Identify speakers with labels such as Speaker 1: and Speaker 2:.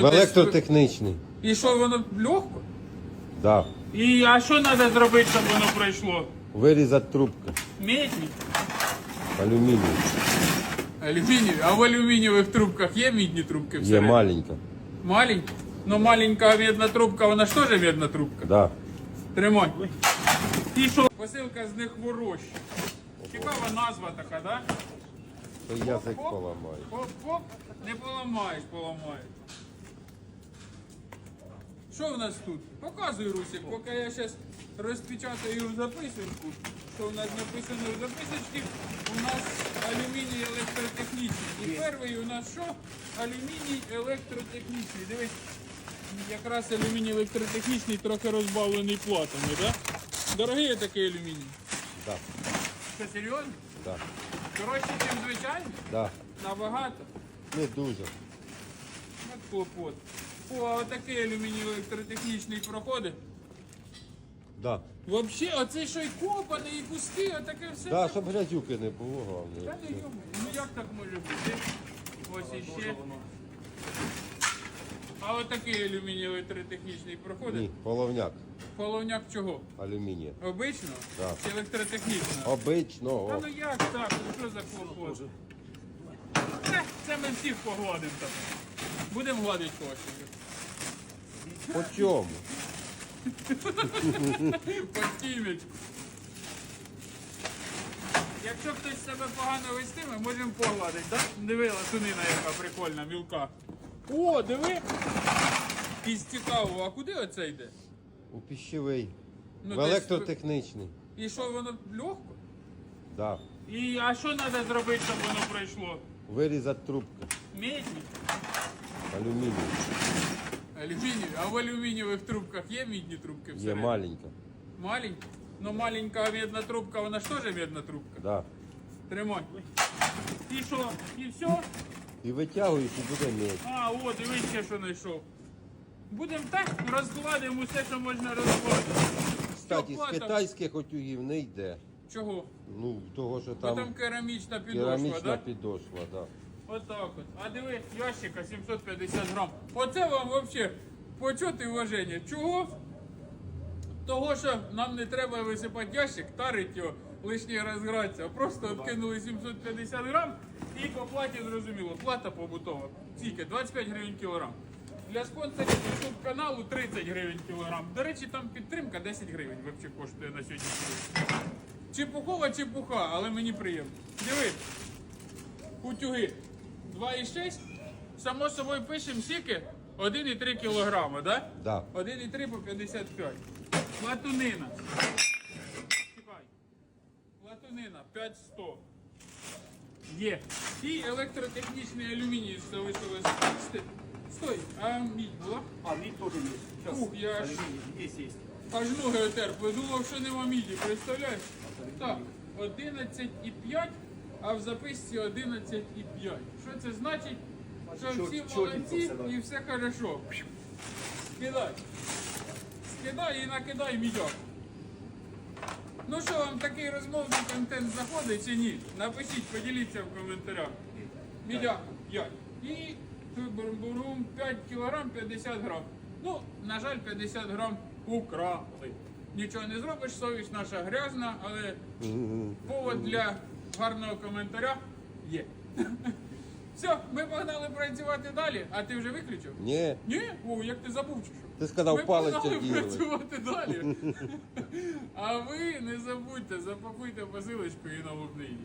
Speaker 1: В електротехнічний.
Speaker 2: І що воно легко?
Speaker 1: Да.
Speaker 2: І а що треба зробити, щоб воно пройшло?
Speaker 1: Вирізати трубку.
Speaker 2: Мідні?
Speaker 1: Алюміній.
Speaker 2: Алюмінієві. А в алюмінієвих трубках є мідні трубки
Speaker 1: Є
Speaker 2: всередині?
Speaker 1: маленька.
Speaker 2: Маленькі? Ну маленька медна трубка, вона ж теж медна трубка.
Speaker 1: Да.
Speaker 2: Тримай. І що? Посилка з них ворощі. Цікава назва така, да?
Speaker 1: То язик поламаю.
Speaker 2: Хоп-хоп, не поламаєш, поламаєш. Що в нас тут? Показуй, Русик, поки я зараз розпечатаю записочку. Що в нас написано в записочці? У нас алюміній електротехнічний. І перший у нас що? Алюміній електротехнічний. Дивись, якраз алюміній електротехнічний трохи розбавлений платами, так? Да? Дорогий такий алюміній.
Speaker 1: Да.
Speaker 2: Це серйозно?
Speaker 1: Да.
Speaker 2: Дорожче, ніж звичайний?
Speaker 1: Да.
Speaker 2: Набагато.
Speaker 1: Не дуже.
Speaker 2: От клопот. О, а отакий алюміній електротехнічний проходить.
Speaker 1: Да.
Speaker 2: Взагалі, оцей що й копаний, і куски, отаке все.
Speaker 1: Да, щоб грязюки не було,
Speaker 2: Та
Speaker 1: головне.
Speaker 2: не йому. Ну як так може бути? Ось іще. А отакий алюміній електротехнічний проходить.
Speaker 1: Ні, половняк.
Speaker 2: Половняк чого?
Speaker 1: Алюмінія.
Speaker 2: Обичного?
Speaker 1: Так.
Speaker 2: Чи електротехнічного?
Speaker 1: Обичного.
Speaker 2: Та ну як так? Ну що за клопот? Е, Це ми всіх погладимо так. Будемо гладити когось.
Speaker 1: По чому?
Speaker 2: Постійничку. Якщо хтось себе погано вестиме, можемо погладити, так? Диви, латунина яка прикольна, мілка. О, диви! І цікаво, а куди оце йде?
Speaker 1: У пищевий.
Speaker 2: Ну,
Speaker 1: В
Speaker 2: десь
Speaker 1: електротехнічний.
Speaker 2: І що воно легко?
Speaker 1: Да.
Speaker 2: І а що треба зробити, щоб воно пройшло?
Speaker 1: Вирізати трубку.
Speaker 2: Мідні?
Speaker 1: Алюміній.
Speaker 2: Алюмінієві. А в алюмінієвих трубках є мідні трубки
Speaker 1: Є
Speaker 2: всередині?
Speaker 1: маленька.
Speaker 2: Маленькі? Ну маленька медна трубка, вона ж теж медна трубка.
Speaker 1: Да.
Speaker 2: Тримай. І що? І все?
Speaker 1: І витягуєш і буде медь.
Speaker 2: А, о, дивись, ще що знайшов. Будемо так, розкладемо усе, що можна розкладати.
Speaker 1: Кстати, з
Speaker 2: плата?
Speaker 1: китайських отюгів не йде.
Speaker 2: Чого?
Speaker 1: Ну, того, що
Speaker 2: Бо там
Speaker 1: там
Speaker 2: керамічна підошва,
Speaker 1: керамічна
Speaker 2: да?
Speaker 1: підошва, да.
Speaker 2: Отак от. А диви, ящика 750 грам. Оце вам взагалі почути уваження. Чого? Того, що нам не треба висипати ящик, тарить його, лишній раз гратися. Просто откинули 750 грам і по платі зрозуміло. Плата побутова. Скільки? 25 гривень кілограм. Для спонсорів YouTube каналу 30 гривень кілограм. До речі, там підтримка 10 гривень взагалі коштує на сьогоднішній день. Чепухова чепуха, але мені приємно. Диви, утюги 2,6. Само собою пишемо скільки? 1,3 кілограма, да?
Speaker 1: Да.
Speaker 2: 1,3 по 55. Латунина. Чекай. Латунина 5100. Є. І електротехнічний алюміній. Сти- Стой, а мідь була?
Speaker 3: А, мид тоже. Сейчас.
Speaker 2: Ух, я аж-
Speaker 3: Есть, есть.
Speaker 2: Аж ноги отерпли. Думав, що нема міді, представляєш? Так, 11,5, а в записці 11,5. Що це значить? Що всі молодці і все хорошо. Скидай. Скидай і накидай мідяк. Ну що, вам такий розмовний контент заходить чи ні? Напишіть, поділіться в коментарях. Мідяк 5. І бурум 5 кілограм 50 грам. Ну, на жаль, 50 грам украли. Нічого не зробиш, совість наша грязна, але повод для гарного коментаря є. Все, ми погнали працювати далі, а ти вже виключив?
Speaker 1: Ні.
Speaker 2: Ні? О, як ти забув чи що?
Speaker 1: Ти сказав,
Speaker 2: Ми
Speaker 1: палець
Speaker 2: погнали
Speaker 1: діяли.
Speaker 2: працювати далі. А ви не забудьте, запакуйте посилочку і на лубний.